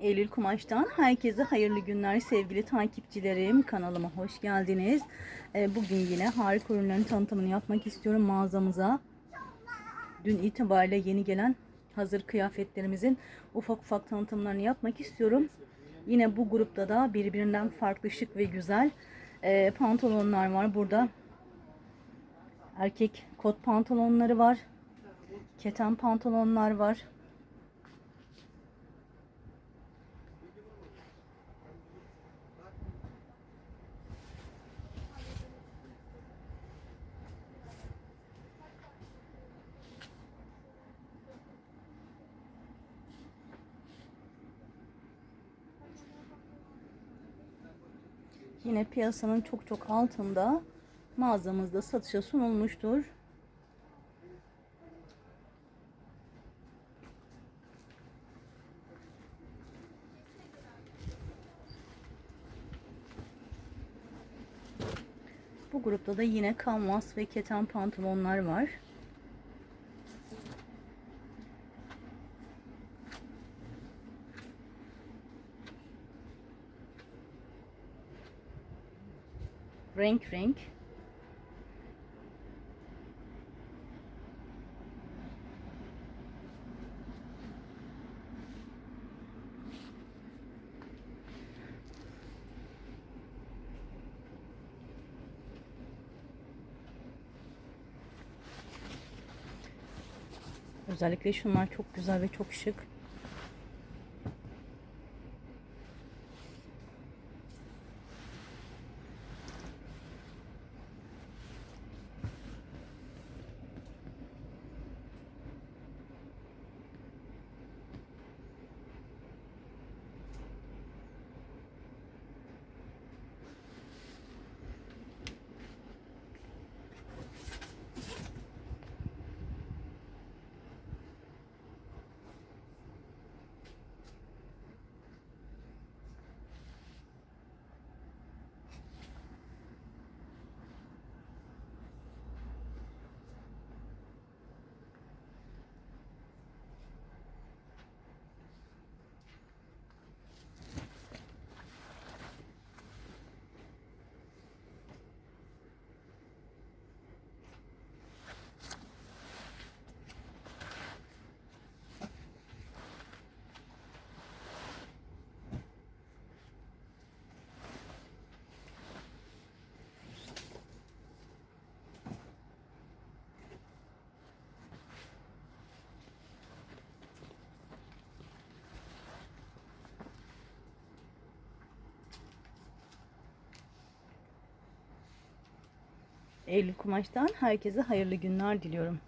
Eylül Kumaş'tan herkese hayırlı günler sevgili takipçilerim. Kanalıma hoş geldiniz. Ee, Bugün yine harika ürünlerin tanıtımını yapmak istiyorum mağazamıza. Dün itibariyle yeni gelen hazır kıyafetlerimizin ufak ufak tanıtımlarını yapmak istiyorum. Yine bu grupta da birbirinden farklı şık ve güzel e, pantolonlar var. Burada erkek kot pantolonları var. Keten pantolonlar var. Yine piyasanın çok çok altında mağazamızda satışa sunulmuştur. Bu grupta da yine kanvas ve keten pantolonlar var. Renk renk. Özellikle şunlar çok güzel ve çok şık. Eylül Kumaş'tan herkese hayırlı günler diliyorum.